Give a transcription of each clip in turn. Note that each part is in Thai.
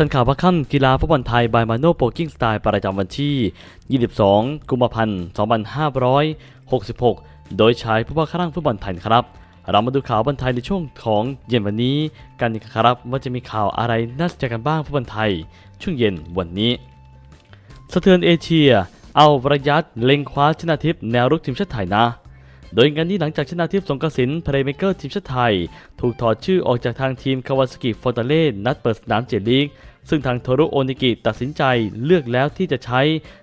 ทันข่าวพักค่ำกีฬาฟุตบอลไทยบายมาโนโปกิ้งสไตล์ประจำวันที่ 22 กุมภาพันธ์ 2566 โดยใชายผู้ว่าข้างฟุตบอลไทยครับ เรามาดูข่าวบอลไทยในช่วงของเย็นวันนี้ กันครับว่าจะมีข่าวอะไรน่าสนใจกันบ้างฟุตบอลไทย ช่วงเย็นวันนี้ สะเทือนเอเชีย เอาประยัดเล็งคว้าชนะทิพย์แนวรุกทีมชาติไทยนะ โดยงานนี้หลังจากชนะทิพย์สงกระสินเพลย์เมเกอร์ทีมชาติไทย ถูกถอดชื่อออกจากทางทีมคาวาสกิฟอร์ตาเล่นัดเปิดสนามเจลีก ซึ่งทางโทโรโอนิกิตัดสินใจเลือกแล้วที่จะใช้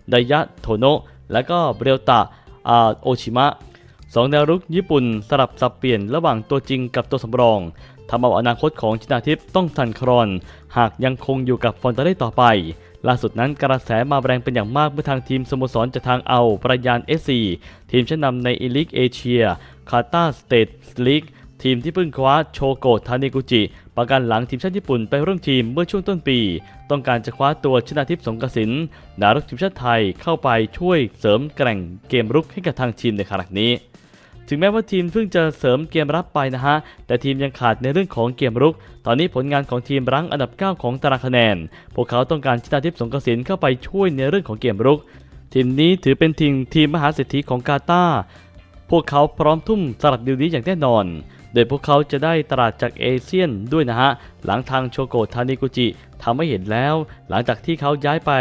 ไดยะโทโนะและก็เบรลตะอาโอชิมะสองแนวรุกญี่ปุ่นสลับสับเปลี่ยนระหว่างตัวจริงกับตัวสำรองทำเอาอนาคตของชนาทิพย์ต้องสั่นคลอน หากยังคงอยู่กับฟอนตาเล่ต่อไป ล่าสุดนั้นกระแสมาแรงเป็นอย่างมากเมื่อทางทีมสโมสรจากทางเอาประยานเอซีทีมชั้นนำในอีลิกเอเชียคาตาสเตทลีกทีมที่เพิ่งคว้าโชโกะทานิกุจิ ประกันหลังทีมชาติญี่ปุ่นไปร่วมทีมเมื่อช่วงต้นปี ต้องการจะคว้าตัวชนาทิพย์สงกระสินดารุกทีมชาติไทยเข้าไปช่วยเสริมแกร่งเกมรุกให้กับทางทีมในขณะนี้ ถึงแม้ว่าทีมเพิ่งจะเสริมเกมรับไปนะฮะ แต่ทีมยังขาดในเรื่องของเกมรุก ตอนนี้ผลงานของทีมรั้งอันดับ 9 ของตารางคะแนน พวกเขาต้องการชนะทิพย์สงกระสินเข้าไปช่วยในเรื่องของเกมรุก ทีมนี้ถือเป็นทีมทีมมหาเศรษฐีของกาตาร์พวกเขาพร้อมทุ่มสลับดิวนี้อย่างแน่นอน โดยพวกเขาจะได้ตลาดจากเอเชียนด้วยนะฮะ หลังทางโชโกะทานิกุจิทำให้เห็นแล้ว หลังจากที่เขาย้ายไป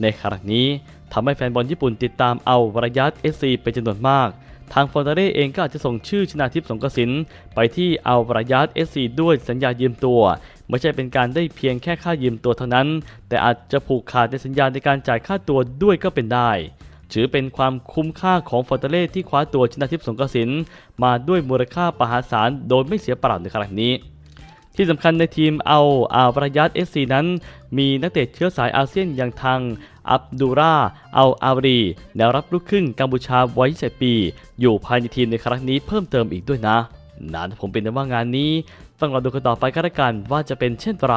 ในครั้งนี้ทำให้แฟนบอลญี่ปุ่นติดตามเอาวรยัตเอซีเป็นจำนวนมาก ทางฟอนตาเร่เองก็อาจจะส่งชื่อชนาทิพย์สงกสินไปที่เอาวรายัตเอซีด้วยสัญญายืมตัว ไม่ใช่เป็นการได้เพียงแค่ค่ายืมตัวเท่านั้น แต่อาจจะผูกขาดในสัญญาในการจ่ายค่าตัวด้วยก็เป็นได้ถือเป็นความคุ้มค่าของฟอร์ตเล่ที่คว้าตัวชนะทิพย์สงกสินมาด้วยมูลค่ามหาศาลโดยไม่เสียเปล่าในครั้งนี้ ที่สำคัญในทีมเอาอาบรายัตเอสซีนั้น มีนักเตะเชื้อสายอาเซียนอย่างทาง อับดูราเอาอารีแนวรับลูกครึ่งกัมพูชาวัย20ปี อยู่ภายในทีมในครั้งนี้เพิ่มเติมอีกด้วยนะนะผมเป็นแต่ว่างานนี้ต้องรอดูกันต่อไปก็แล้วกันว่าจะเป็นเช่นไร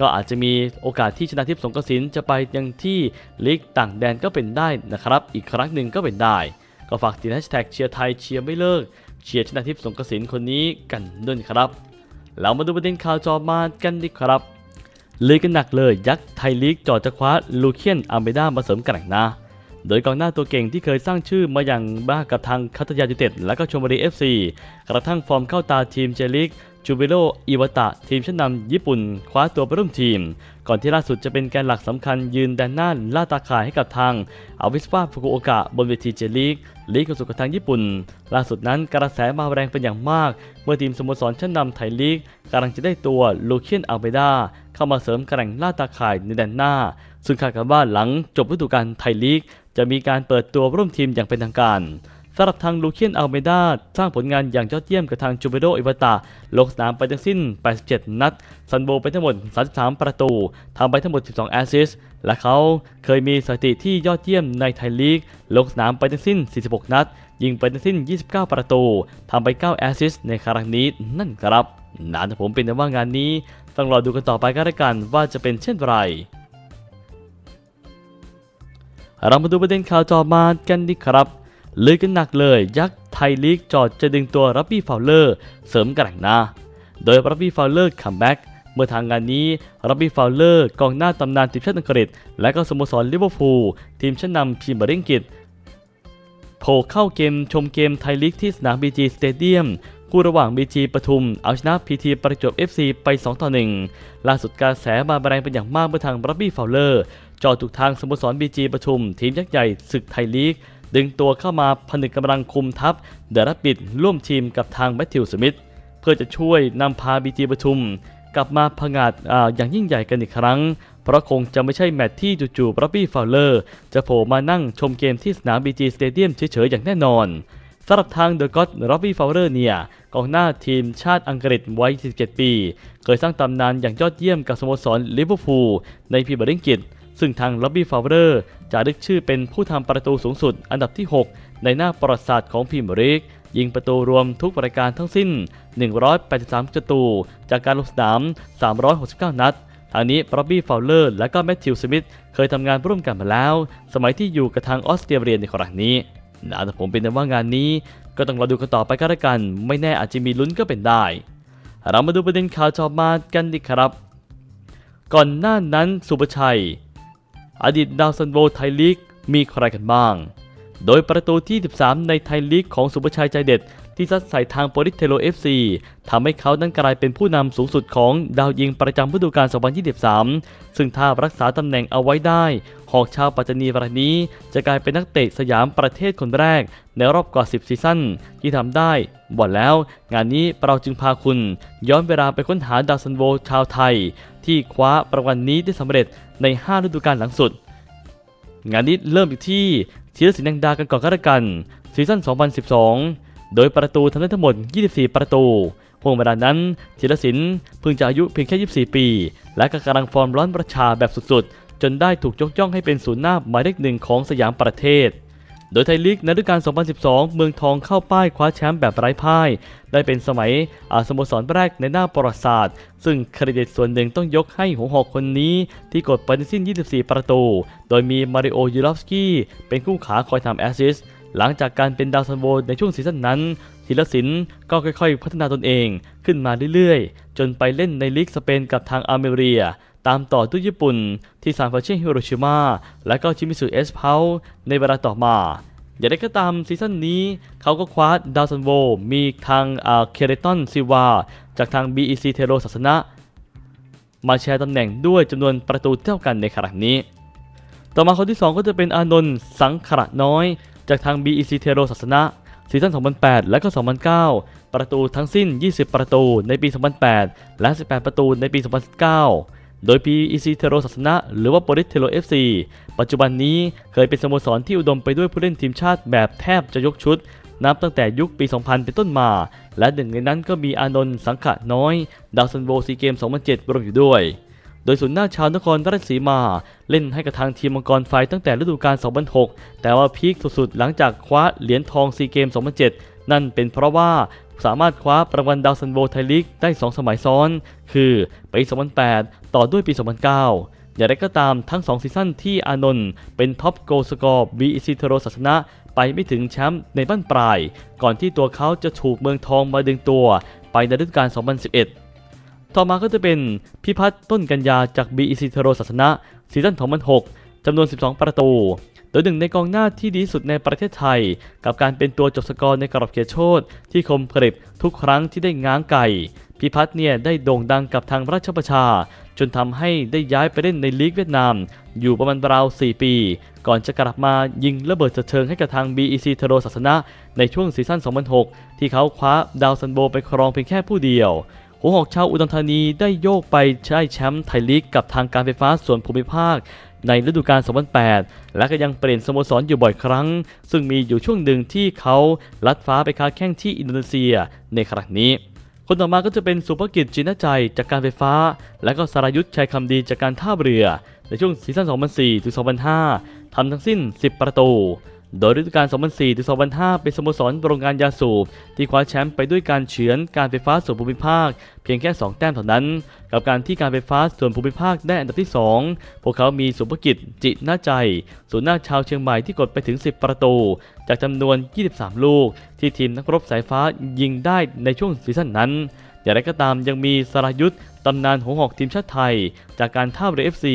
ก็อาจจะมีโอกาสที่ชนะทิพย์สงกระสินจะไปยังที่ลีกต่างแดนก็เป็นได้นะครับ อีกครั้งหนึ่งก็เป็นได้ ก็ฝากติดแฮชแท็กเชียร์ไทยเชียร์ไม่เลิก เชียร์ชนะทิพย์สงกระสินคนนี้กันด้วยครับ เรามาดูประเด็นข่าวจอมากันดีครับ ลยกันหนักเลยยักษ์ไทยลีกจอดจะคว้าลูเคียนอัมเบด้ามาเสริมกร่งนะ โดยกองหน้าตัวเก่งที่เคยสร้างชื่อมาอย่างบ้ากับทางคัตยายูเต็ดและก็ชมบุรี FC กระทั่งฟอร์มเข้าตาทีมเจลิก จูบิโรอิวตะทีมชั้นนำญี่ปุ่น คว้าตัวไปร่วมทีม ก่อนที่ล่าสุดจะเป็นแกนหลักสำคัญยืนแดนหน้าล่าตาข่ายให้กับทางอาวิสปาฟุกุโอกะบนเวทีเจลิกลีกกสุกับทางญี่ปุ่น ล่าสุดนั้นกระแสมาแรงเป็นอย่างมาก เมื่อทีมสโมสรชั้นนำไทยลีกกำลังจะได้ตัวลูเคียนอัลเบดาเข้ามาเสริมแกร่งล่าตาข่ายในแดนหน้า ซึ่งคาดกันว่าหลังจบฤดูกาลไทยลีกจะมีการเปิดตัวร่วมทีมอย่างเป็นทางการ สำหรับทางลูเคียนอัลเมดาสร้างผลงานอย่างยอดเยี่ยมกับทางจูเบโดอิวาตาลงสนามไปทั้งสิ้น 87 นัด ซันโบไปทั้งหมด 33 ประตู ทำไปทั้งหมด 12 แอสซิสต์และเขาเคยมีสถิติที่ยอดเยี่ยมในไทยลีก ลงสนามไปทั้งสิ้น 46 นัด ยิงไปทั้งสิ้น 29 ประตู ทำไป 9 แอสซิสต์ในครั้งนี้นั่นครับนานผมเป็นแต่ว่างานนี้ ต้องรอดูกันต่อไปก็แล้วกันว่าจะเป็นเช่นไรเรามาดูประเด็นข่าวจอมากันดีครับ ลยกันหนักเลย ยักษ์ไทยลีกจอดจะดึงตัวรับบี้ฟาวเลอร์ เสริมกระแหงหน้า โดยรับบี้ฟาวเลอร์คัมแบ็กเมื่อทางงานนี้รับบี้ฟาวเลอร์กองหน้าตำนานทีมชาติอังกฤษ และก็สโมสรลิเวอร์พูลทีมชั้นนำพรีเมียร์ลีกอังกฤษโผล่เข้าเกมชมเกมไทยลีกที่สนามบีจีสเตเดียมคู่ระหว่างบีจีปทุม เอาชนะพีทีประจวบ FC ไป 2 ต่อ 1 ล่าสุดกระแสมาแรงเป็นอย่างมากเมื่อทางรับบี้ฟาวเลอร์จอดถูกทางสโมสรบีจีปทุม ทีมยักษ์ใหญ่ศึกไทยลีก ดึงตัวเข้ามาผนึกกำลังคุมทัพเดอรับบิดร่วมทีมกับทางแมทธิวสมิธเพื่อจะช่วยนำพาบีจีปทุม กลับมาผงาดออย่างยิ่งใหญ่กันอีกครั้ง เพราะคงจะไม่ใช่แมตช์ที่จู่ๆรับบี้ฟาวเลอร์ จะโผล่มานั่งชมเกมที่สนามบีจีสเตเดียมเฉยๆอย่างแน่นอนสำหรับทางเดอะก็อตรับบี้ฟาวเลอร์เนี่ยกองหน้าทีมชาติอังกฤษวัย 17 ปี เคยสร้างตำนานอย่างยอดเยี่ยมกับสโมสรลิเวอร์พูลในพรีเมียร์ลีกอังกฤษ ซึ่งทางล็อบบี้ฟาวเวอร์จะลึกชื่อเป็นผู้ทำประตูสูงสุดอันดับที่ 6 ในหน้าประวัติศาสตร์ของพรีเมียร์ลีกยิงประตูรวมทุกรายการทั้งสิ้น 183ประตู จากการลงสนาม 369 นัดทางนี้ร็อบบี้ฟาวเลอร์และก็แมทธิวสมิธเคยทำงานร่วมกันมาแล้ว สมัยที่อยู่กับทางออสเตรเลียในครั้งนี้นะแต่ผมเป็นแต่ว่างานนี้ ก็ต้องรอดูกันต่อไปก็แล้วกัน ไม่แน่อาจจะมีลุ้นก็เป็นได้ เรามาดูประเด็นข่าวจอมากันดีครับ ก่อนหน้านั้นสุประชัย อดีตดาวซันโวไทยลีกมีใครกันบ้าง โดยประตูที่ 13 ในไทยลีกของสุประชัยใจเด็ด ที่ซัดใส่ทางโปริเทโล FC ทำให้เขานั้นกลายเป็นผู้นำสูงสุดของดาวยิงประจำฤดูกาล 2023 ซึ่งถ้ารักษาตำแหน่งเอาไว้ได้ หอกชาวปัตตานีรายนี้ จะกลายเป็นนักเตะสยามประเทศคนแรก ในรอบกว่า 10 ซีซั่นที่ทำได้บ่แล้ว งานนี้เราจึงพาคุณ ย้อนเวลาไปค้นหาดาวซันโวชาวไทย ที่คว้าปรางวัลนนี้ได้สำเร็จใน 5 ฤดูกาลหลังสุดงานนี้เริ่มอีกที่ ธีรศิลป์แดงดากันก่อนก็แล้วกันซีซั่น 2012 โดยประตูทำได้ทั้งหมด 24 ประตูห่วงเวลานั้นธีรศิลป์เพิ่งจะอายุเพียงแค่ 24 ปี และก็กำลังฟอร์มร้อนประชาแบบสุดๆ จนได้ถูกยกย่องให้เป็นศูนย์หน้าหมายเลขหนึ่งของสยามประเทศ โดยไทยลีกในฤดูกาล 2012 เมืองทองเข้าป้ายคว้าแชมป์แบบไร้พ่าย ได้เป็นสมัยสโมสรแรกในหน้าประวัติศาสตร์ ซึ่งเครดิตส่วนหนึ่งต้องยกให้หัวหอกคนนี้ ที่กดไปทั้งสิ้น 24 ประตู โดยมีมาริโอยูรอฟสกี้เป็นคู่ขาคอยทำแอสซิสต์หลังจากการเป็นดาวซันโวในช่วงซีซั่นนั้นธีรศิลป์ก็ค่อยๆ พัฒนาตนเองขึ้นมาเรื่อยๆ จนไปเล่นในลีกสเปนกับทางอาร์เมเรีย ตามต่อด้วยญี่ปุ่น ที่ซานฟรานเช่ฮิโรชิมา และก็ชิมิสุเอสเพาในเวลาต่อมา อย่างไรก็ตามซีซั่นนี้เขาก็คว้าดาวซันโวมีทางอาเคเรตันซิวา จากทาง BEC เทโรศาสนะ มาแชร์ตำแหน่งด้วยจำนวนประตูเท่ากันในครั้งนี้ ต่อมาคนที่ 2 ก็จะเป็นอานนท์สังขระน้อย จากทาง BEC เทโรศาสนะซีซั่น 2008 และก็ 2009 ประตูทั้งสิ้น 20 ประตูในปี 2008 และ 18 ประตูในปี 2019 โดย PEC เทโรศาสนะหรือว่าโปริสเทโร FC ปัจจุบันนี้เคยเป็นสโมสรที่อุดมไปด้วยผู้เล่นทีมชาติแบบแทบจะยกชุด นับตั้งแต่ยุคปี 2000 เป็นต้นมา และหนึ่งในนั้นก็มีอานนท์สังขะน้อย ดาวซันโวซีเกม 2007 รวมอยู่ด้วย โดยศูนย์หน้าชาวนครราชสีมา เล่นให้กับทางทีมมังกรไฟตั้งแต่ฤดูกาล 2006 แต่ว่าพีคสุดๆ หลังจากคว้าเหรียญทองซีเกม 2007 นั่นเป็นเพราะว่าสามารถคว้ารางวัลดาวซันโวไทยลีกได้ 2 สมัยซ้อน คือปี2008 ต่อด้วยปี 2009อย่างไรก็ตามทั้ง2ซีซั่นที่อานนท์เป็นท็อปโกลสกอร์ BEC เทโรศาสนะไปไม่ถึงแชมป์ในบ้านปลาย ก่อนที่ตัวเขาจะถูกเมืองทองมาดึงตัว ไปในฤดูกาล2011 ต่อมาก็จะเป็นพิพัฒน์ต้นกัญญาจาก BEC เทโรศาสนะซีซั่น2006จำนวน 12 ประตู โดยหนึ่งในกองหน้าที่ดีสุดในประเทศไทย กับการเป็นตัวจบสกอร์ในกรอบเขตโทษที่คมกริบทุกครั้งที่ได้ง้างไก่ พิพัฒน์เนี่ยได้โด่งดังกับทางราชประชา จนทำให้ได้ย้ายไปเล่นในลีกเวียดนาม อยู่ประมาณราว 4 ปี ก่อนจะกลับมายิงระเบิดเถิดเทิงให้กับทาง BEC เทโรศาสนะในช่วงซีซั่น2006 ที่เขาคว้าดาวซันโบไปครองเพียงแค่ผู้เดียว หัวหอกชาวอุดรธานีได้โยกไปใช้แชมป์ไทยลีกกับทางการไฟฟ้าส่วนภูมิภาค ในฤดูกาล 2008 และก็ยังเปลี่ยนสโมสรอยู่บ่อยครั้ง ซึ่งมีอยู่ช่วงหนึ่งที่เขาลัดฟ้าไปค้าแข้งที่อินโดนีเซียในครั้งนี้ คนต่อมาก็จะเป็นสุภกิจจินใจจากการไฟฟ้า และก็สรายุทธชัยคำดีจากการท่าเรือ ในช่วงซีซั่น 2004-2005ทำทั้งสิ้น 10 ประตู โดยฤดูกาล 2004 ถึง 2005 เป็นสโมสรโรงงานยาสูบ ที่คว้าแชมป์ไปด้วยการเฉือนการไฟฟ้าส่วนภูมิภาค เพียงแค่ 2 แต้มเท่านั้น กับการที่การไฟฟ้าส่วนภูมิภาคได้อันดับที่ 2 พวกเขามีสุภกิจจิน่าใจศูนย์หน้าชาวเชียงใหม่ที่กดไปถึง 10 ประตู จากจำนวน 23 ลูก ที่ทีมนักรบสายฟ้ายิงได้ในช่วงซีซั่นนั้น อย่างไรก็ตามยังมีสรายุทธตำนานหัวหอกทีมชาติไทย จากการท่าเรือ FC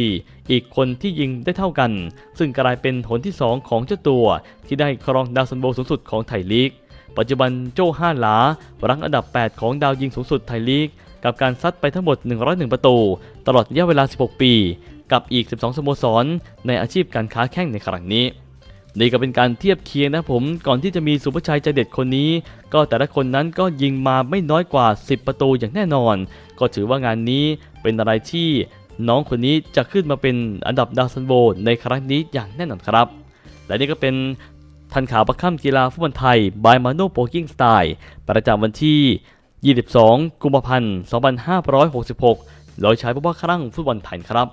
อีกคนที่ยิงได้เท่ากัน ซึ่งกลายเป็นหนที่ 2 ของเจ้าตัว ที่ได้ครองดาวซันโบสูงสุดของไทยลีก ปัจจุบันโจ้ห้าหลารั้งอันดับ 8 ของดาวยิงสูงสุดไทยลีก กับการซัดไปทั้งหมด 101 ประตู ตลอดระยะเวลา 16 ปี กับอีก 12 สโมสร ในอาชีพการค้าแข่งในครั้งนี้ นี่ก็เป็นการเทียบเคียงนะผมก่อนที่จะมีสุภชัยใจเด็ดคนนี้ ก็แต่ละคนนั้นก็ยิงมาไม่น้อยกว่า 10 ประตูอย่างแน่นอน ก็ถือว่างานนี้เป็นอะไรที่น้องคนนี้จะขึ้นมาเป็นอันดับดาวซันโบในครั้งนี้อย่างแน่นอนครับ และนี่ก็เป็นทันข่าวประค่ำกีฬาฟุตบอลไทยบายมาโนโปกิ้งสไตล์ประจำวันที่ 22 กุมภาพันธ์ 2566 โดยใช้ผู้ว่าครั่งฟุตบอลไทยครับ